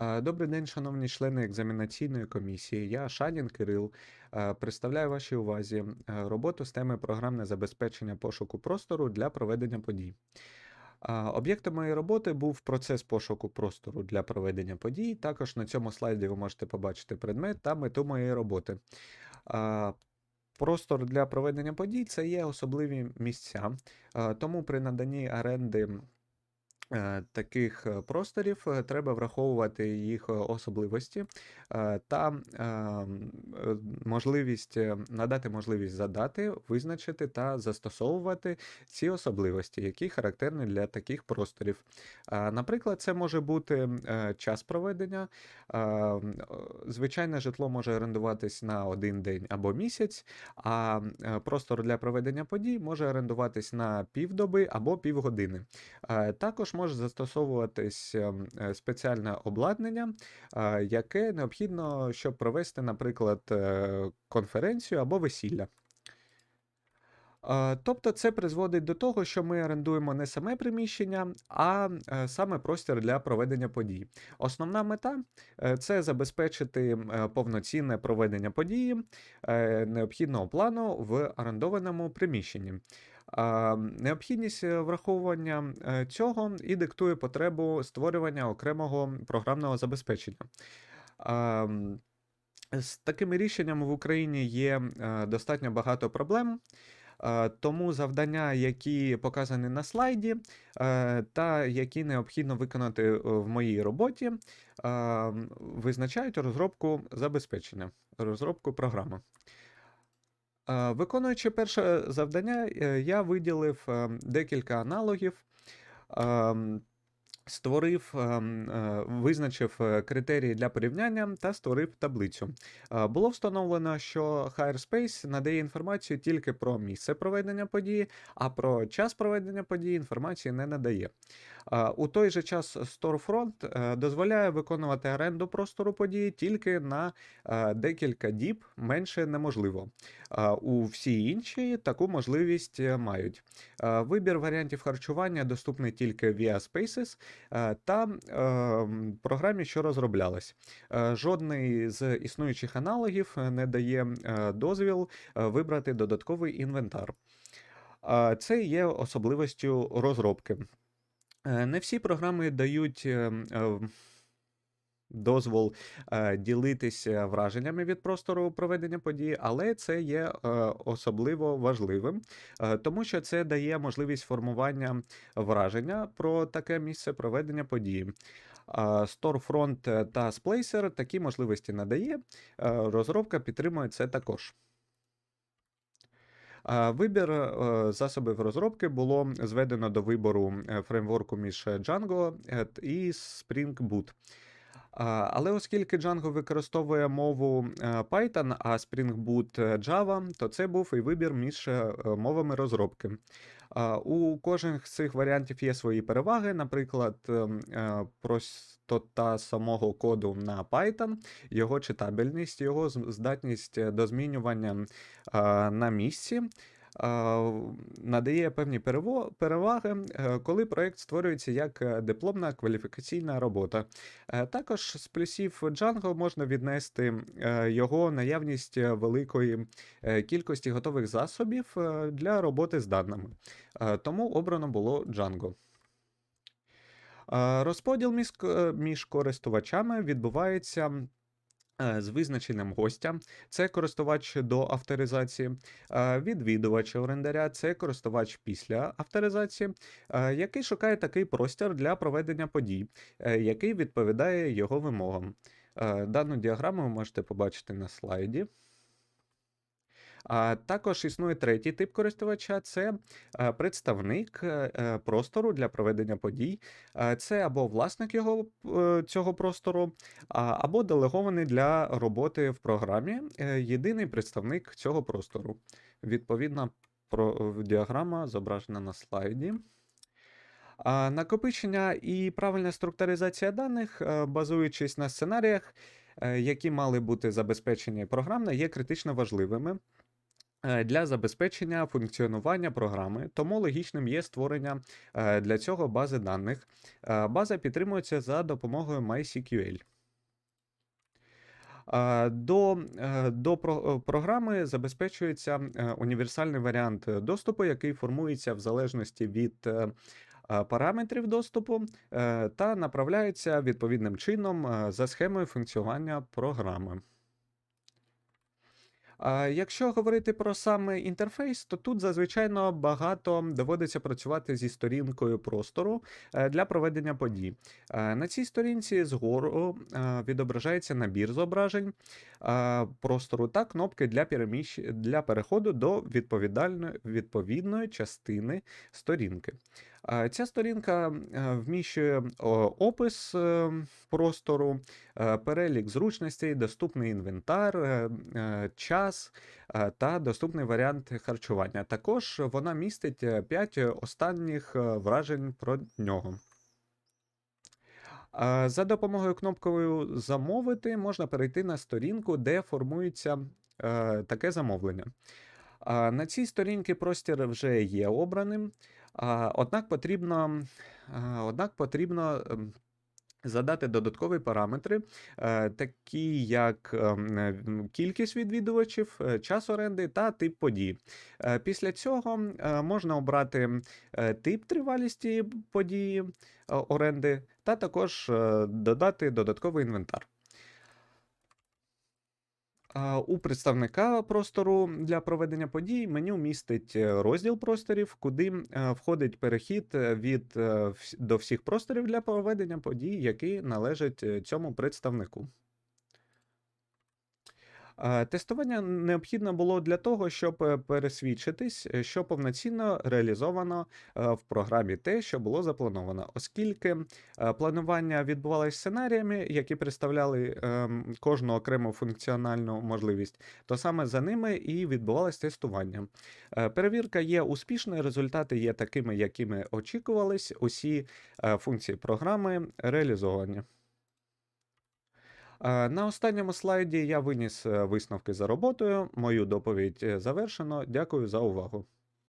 Добрий день, шановні члени екзаменаційної комісії. Я Шанін Кирил. Представляю вашій увазі роботу з теми програмне забезпечення пошуку простору для проведення подій. Об'єктом моєї роботи був процес пошуку простору для проведення подій. Також на цьому слайді ви можете побачити предмет та мету моєї роботи. Простор для проведення подій це є особливі місця, тому при наданні оренди таких е, просторів е, треба враховувати їх е, особливості е, та е, м, е, можливість е, надати можливість задати, визначити та застосовувати ці особливості, які характерні для таких просторів. Е, Наприклад, це може бути е, час проведення. е, м, е, Звичайне житло може орендуватись на один день або місяць, а е, простор для проведення подій може орендуватись на півдоби або півгодини. Е, Також може застосовуватись ем, е, спеціальне обладнання, е, яке необхідно, щоб провести, наприклад, е, конференцію або весілля. Тобто це призводить до того, що ми орендуємо не саме приміщення, а саме простір для проведення подій. Основна мета це забезпечити повноцінне проведення події необхідного плану в орендованому приміщенні. Необхідність е, враховування е, цього і диктує потребу створювання окремого програмного забезпечення. З такими рішеннями в Україні є е, достатньо багато проблем. Тому завдання, які показані на слайді, та які необхідно виконати в моїй роботі, визначають розробку забезпечення, розробку програми. Е, Виконуючи перше завдання, е, я виділив е, декілька аналогів, ем, створив, ем, е, визначив е, критерії для порівняння та створив таблицю. Е, Було встановлено, що HireSpace надає інформацію тільки про місце проведення події, а про час проведення події інформації не надає. У той же час Storefront дозволяє виконувати оренду простору події тільки на декілька діб, менше неможливо. У всі інші таку можливість мають. Вибір варіантів харчування доступний тільки via Spaces та е, програмі, що розроблялась. Е, Жодний з існуючих аналогів е, не дає е, дозвіл е, вибрати додатковий інвентар. Це є особливістю розробки. Е, Не всі програми дають е, м, е, дозвол е, ділитися враженнями від простору проведення події, але це є е, особливо важливим, е, тому що це дає можливість формування враження про таке місце проведення події. А Storefront е, та Splacer такі можливості надає. е, Розробка підтримує це також. Вибір е, засобів розробки було зведено до вибору е, фреймворку між Django е, і Spring Boot. Але оскільки Django використовує мову е, Python, а Spring Boot е, Java, то це був і вибір між е, мовами розробки. У кожен з цих варіантів є свої переваги, наприклад, ем, простота самого коду на Python, його читабельність, його здатність до змінювання на місці. Надає певні переваги, е, коли проєкт створюється як е, дипломна кваліфікаційна робота. Е, Також з плюсів Django можна віднести його наявність великої кількості готових засобів для роботи з даними. Тому обрано було Django. Розподіл між, користувачами відбувається з визначенням гостя, це користувач до авторизації, е, відвідувач орендаря, це користувач після авторизації, е, який шукає такий простір для проведення подій, е, який відповідає його вимогам. Е, Дану діаграму ви можете побачити на слайді. А також існує третій тип користувача це е, представник е, е, простору для проведення подій. Це або власник його цього простору, або делегований для роботи в програмі єдиний представник цього простору. Відповідна діаграма зображена на слайді. Накопичення і правильна структуризація даних, базуючись на сценаріях, які мали бути забезпечені програмно, є критично важливими. Е, для забезпечення функціонування програми, тому логічним є створення е, для цього бази даних. Е, База підтримується за допомогою MySQL. До, до про- програми забезпечується універсальний варіант доступу, який формується в залежності від параметрів доступу та направляється відповідним чином за схемою функціонування програми. Якщо говорити про саме інтерфейс, то тут зазвичай багато доводиться працювати зі сторінкою простору е, для проведення подій. Е, На цій сторінці згору е, відображається набір зображень простору та кнопки для, переміщ... для переходу до відповідальної... відповідної частини сторінки. Е, Ця сторінка е, вміщує опис е, простору, е, перелік зручностей, доступний інвентар, е, е, час е, та доступний варіант харчування. Також вона містить 5 останніх е, вражень про нього. За допомогою кнопкою Замовити можна перейти на сторінку, де формується е, таке замовлення. На цій сторінці простір вже є обраним, однак потрібно, однак потрібно ем, задати додаткові параметри, е, такі як ем, е, кількість відвідувачів, е, час оренди та тип події. Е, Після цього можна обрати тип тривалісті події оренди, та також додати додатковий інвентар. У представника простору для проведення подій меню містить е, розділ просторів, куди е, входить перехід е, від до всіх просторів для проведення подій, які належать цьому представнику. Е, Тестування необхідно було для того, щоб е, пересвідчитись, е, що повноцінно реалізовано в програмі те, що було заплановано, оскільки планування відбувалося сценаріями, які представляли ем, кожну окрему функціональну можливість, то саме за ними і відбувалось тестування. Перевірка є успішною, результати є такими, якими очікувались. Усі функції програми реалізовані. Е, На останньому слайді я виніс е, висновки за роботою. Мою доповідь е, завершено. Дякую за увагу.